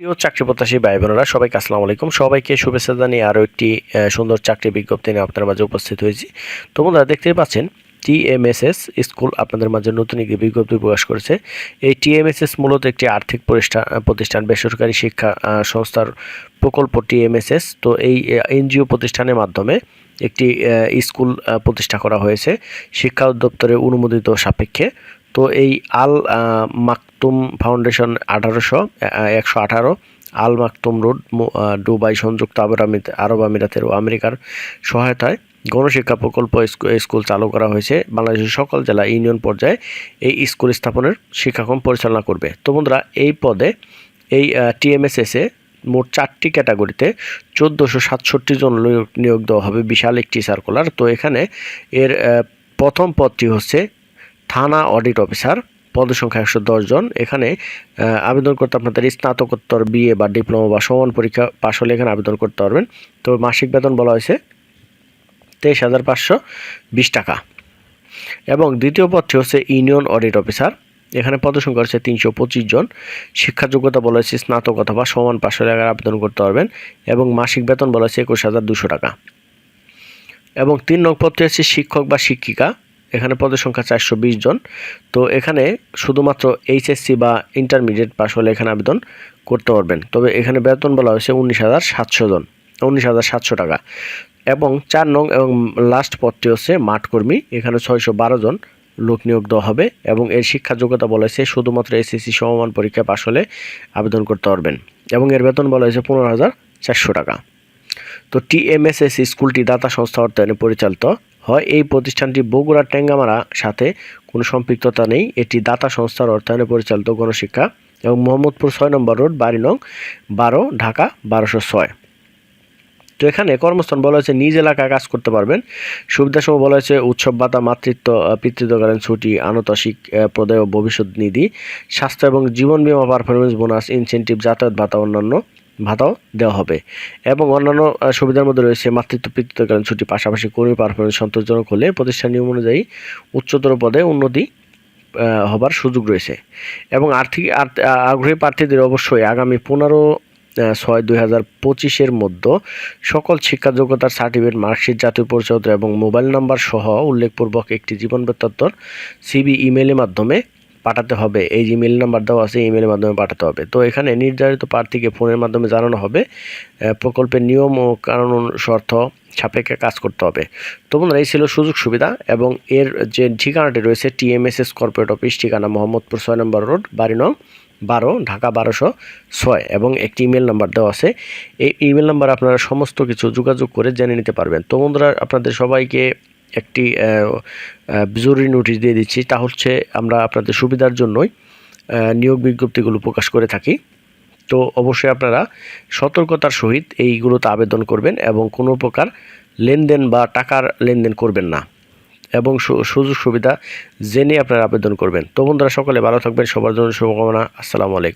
প্রিয় চাকরি প্রত্যাশী ভাই বোনেরা সবাইকে আসসালামু আলাইকুম। সবাইকে শুভেচ্ছা জানিয়ে আরও একটি সুন্দর চাকরি বিজ্ঞপ্তি নিয়ে আপনার মাঝে উপস্থিত হয়েছি। তো বন্ধুরা দেখতেই পাচ্ছেন টিএমএসএস স্কুল আপনাদের মাঝে নতুন একটি বিজ্ঞপ্তি প্রকাশ করেছে। এই টিএমএসএস মূলত একটি আর্থিক প্রতিষ্ঠান প্রতিষ্ঠান বেসরকারি শিক্ষা সংস্থার প্রকল্প টিএমএসএস। তো এই এনজিও প্রতিষ্ঠানের মাধ্যমে একটি স্কুল প্রতিষ্ঠা করা হয়েছে শিক্ষা অধিদপ্তরের অনুমোদিত সাপেক্ষে। তো এই আল আহ, মাকতুম ফাউন্ডেশন আঠারোশো একশো আঠারো, আল মাকতুম রোড দুবাই সংযুক্ত আরব আমিরাত আরব আমিরাতের ও আমেরিকার সহায়তায় গণশিক্ষা প্রকল্প স্কুল চালু করা হয়েছে। বাংলাদেশের সকল জেলা ইউনিয়ন পর্যায়ে এই স্কুল স্থাপনের শিক্ষাক্রম পরিচালনা করবে। তো বন্ধুরা, এই পদে এই টিএমএসএসে মোট চারটি ক্যাটাগরিতে চোদ্দোশো সাতষট্টি জন নিয়োগ দেওয়া হবে, বিশাল একটি সার্কুলার তো এখানে এর প্রথম পদটি হচ্ছে থানা অডিট অফিসার পদসংখ্যা একশো দশ জন। এখানে আবেদন করতে আপনাদের স্নাতকোত্তর, বিএ বা ডিপ্লোমা বা সমান পরীক্ষা পাশ হলে এখানে আবেদন করতে পারবেন। তো মাসিক বেতন বলা হয়েছে তেইশ হাজার পাঁচশো বিশ টাকা। এবং দ্বিতীয় পদটি হচ্ছে ইউনিয়ন অডিট অফিসার। এখানে পদসংখ্যা হচ্ছে তিনশো পঁচিশ জন। শিক্ষা যোগ্যতা বলা হয়েছে স্নাতক অথবা সমান পাশ হলে আবেদন করতে পারবেন। এবং মাসিক বেতন বলা হয়েছে একুশ হাজার দুশো টাকা। এবং তিন নং পদটি হচ্ছে শিক্ষক বা শিক্ষিকা। এখানে পদের সংখ্যা চারশো বিশ জন। তো এখানে শুধুমাত্র এইচএসসি বা ইন্টারমিডিয়েট পাস হলে এখানে আবেদন করতে পারবেন। তবে এখানে বেতন বলা হয়েছে উনিশ হাজার সাতশো জন, উনিশ হাজার সাতশো টাকা। এবং চার নং এবং লাস্ট পদটি হচ্ছে মাঠকর্মী, এখানে ছয়শো বারো জন লোক নিয়োগ দেওয়া হবে এবং এর শিক্ষা যোগ্যতা বলা হয়েছে শুধুমাত্র এসএসসি সমমান পরীক্ষায় পাশ হলে আবেদন করতে পারবেন এবং এর বেতন বলা হয়েছে পনেরো হাজার চারশো টাকা। তো টিএমএসএস স্কুলটি দাতা সংস্থা অর্থায়নে পরিচালিত। হয়, এই প্রতিষ্ঠানটি বগুড়া ট্যাঙ্গামারা সাথে কোনো সম্পৃক্ততা নেই। এটি দাতা সংস্থার অর্থায়নে পরিচালিত গণশিক্ষা এবং মোহাম্মদপুর ছয় নম্বর রোড, বাড়ি নং বারো, ঢাকা বারোশো ছয়। তো এখানে কর্মস্থান বলা হয়েছে, নিজ এলাকায় কাজ করতে পারবেন। সুবিধাসমূহ বলা হয়েছে, উৎসব ভাতা, মাতৃত্ব পিতৃত্বকালীন ছুটি আনতাসিক প্রদায় ভবিষ্যৎ নিধি, স্বাস্থ্য এবং জীবন বীমা পারফরমেন্স বোনাস, ইনসেন্টিভ যাতায়াত ভাতা অন্যান্য। ভাতাও দেওয়া হবে। এবং অন্যান্য সুবিধার মধ্যে রয়েছে মাতৃত্ব পিতৃত্বকালীন ছুটি, পাশাপাশি কর্মী পারফরমেন্স সন্তোষজনক হলে প্রতিষ্ঠান নিয়ম অনুযায়ী উচ্চতর পদে উন্নতি হবার সুযোগ রয়েছে। এবং আর্থিক, আর্থ- আগ্রহী প্রার্থীদের অবশ্যই আগামী পনেরো ছয় দুই হাজার পঁচিশের মধ্যে সকল শিক্ষা যোগ্যতার সার্টিফিকেট, মার্কশিট, জাতীয় পরিচয়পত্র এবং মোবাইল নাম্বার সহ উল্লেখপূর্বক একটি জীবন বৃত্তান্তর সিবি, ইমেলের মাধ্যমে পাঠাতে হবে। এই যে ইমেল নাম্বার দেওয়া আছে ইমেলের মাধ্যমে পাঠাতে হবে। তো এখানে নির্ধারিত প্রার্থীকে ফোনের মাধ্যমে জানানো হবে। প্রকল্পের নিয়ম ও কানুন শর্ত সাপেক্ষে কাজ করতে হবে। তো বন্ধুরা, এই ছিল সুযোগ সুবিধা এবং এর যে ঠিকানাটি রয়েছে, টিএমএসএস কর্পোরেট অফিস, ঠিকানা মোহাম্মদপুর ছয় নম্বর রোড, বাড়ি নং বারো, ঢাকা বারোশো ছয় এবং একটি ইমেল নাম্বার দেওয়া আছে। এই ইমেল নাম্বার আপনারা সমস্ত কিছু যোগাযোগ করে জেনে নিতে পারবেন। তো বন্ধুরা, আপনাদের সবাইকে একটি জরুরি নোটিশ দিয়ে দিচ্ছি। তা হচ্ছে আমরা আপনাদের সুবিধার জন্যই নিয়োগ বিজ্ঞপ্তিগুলো প্রকাশ করে থাকি। তো অবশ্যই আপনারা সতর্কতার সহিত এইগুলোতে আবেদন করবেন এবং কোনো প্রকার লেনদেন বা টাকার লেনদেন করবেন না। এবং সুযোগ সুবিধা জেনে আপনারা আবেদন করবেন। তো বন্ধুরা, সকলে ভালো থাকবেন, সবার জন্য শুভকামনা। আসসালামু আলাইকুম।